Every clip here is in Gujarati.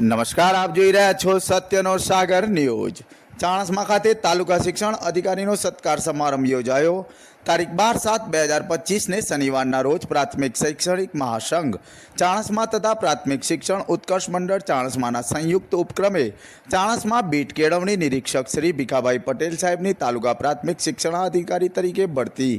નમસ્કાર, આપ જોઈ રહ્યા છો સત્યનો સાગર ન્યૂઝ. ચાણસમા ખાતે તાલુકા શિક્ષણ અધિકારીનો સત્કાર સમારંભ યોજાયો. તારીખ બાર સાત બે હજાર પચીસને શનિવારના રોજ પ્રાથમિક શૈક્ષણિક મહાસંઘ, ચાણસમા તથા પ્રાથમિક શિક્ષણ ઉત્કર્ષ મંડળ ચાણસમાના સંયુક્ત ઉપક્રમે ચાણસમા બીટ કેળવણી નિરીક્ષક શ્રી ભીખાભાઈ પટેલ સાહેબની તાલુકા પ્રાથમિક શિક્ષણાધિકારી તરીકે બઢતી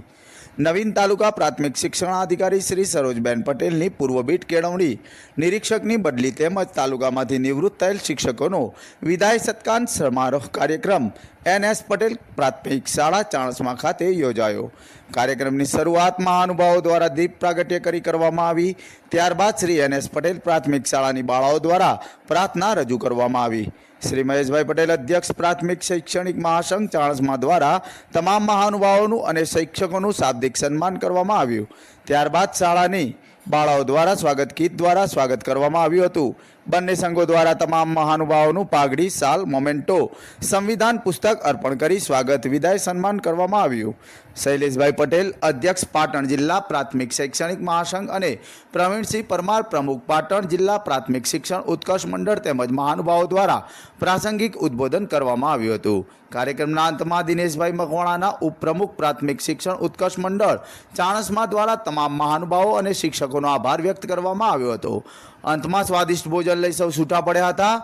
નવીન તાલુકા પ્રાથમિક શિક્ષણાધિકારી શ્રી સરોજબેન પટેલની પૂર્વબીટ કેળવણી. નિરીક્ષકની બદલી તેમજ તાલુકામાંથી નિવૃત્ત થયેલ શિક્ષકોનો વિદાય સત્કાર સમારોહ કાર્યક્રમ એન એસ પટેલ પ્રાથમિક શાળા ચાણસમા ખાતે યોજાયો. કાર્યક્રમની શરૂઆત મહાનુભાવો દ્વારા દીપ પ્રાગટ્ય કરી કરવામાં આવી. ત્યારબાદ શ્રી એન એસ પટેલ પ્રાથમિક શાળાની બાળાઓ દ્વારા પ્રાર્થના રજૂ કરવામાં આવી. શ્રી મહેશભાઈ પટેલ અધ્યક્ષ પ્રાથમિક શૈક્ષણિક મહાસંઘ ચાણસ્મા દ્વારા તમામ મહાનુભાવોનું અને શિક્ષકોનું શાબ્દિક સન્માન કરવામાં આવ્યું. ત્યારબાદ શાળાની બાળાઓ દ્વારા સ્વાગત ગીત દ્વારા સ્વાગત કરવામાં આવ્યું હતું. બંને સંઘો દ્વારા તમામ મહાનુભાવોનું પાઘડી, સાલ, મોમેન્ટો, સંવિધાન પુસ્તક અર્પણ કરી સ્વાગત, વિદાય, સન્માન કરવામાં આવ્યું. શૈલેષભાઈ પટેલ, અધ્યક્ષ પાટણ જિલ્લા પ્રાથમિક શૈક્ષણિક મહાસંઘ અને પ્રવીણસિંહ પરમાર પ્રમુખ પાટણ જિલ્લા પ્રાથમિક શિક્ષણ ઉત્કર્ષ મંડળ તેમજ મહાનુભાવો દ્વારા પ્રાસંગિક ઉદ્બોધન કરવામાં આવ્યું હતું. કાર્યક્રમના અંતમાં દિનેશભાઈ મકવાણાના ઉપપ્રમુખ પ્રાથમિક શિક્ષણ ઉત્કર્ષ મંડળ ચાણસમા દ્વારા તમામ મહાનુભાવો અને શિક્ષકોનો આભાર વ્યક્ત કરવામાં આવ્યો હતો. અંતમાં સ્વાદિષ્ટ ભોજન લઈ સૌ છૂટા પડ્યા હતા.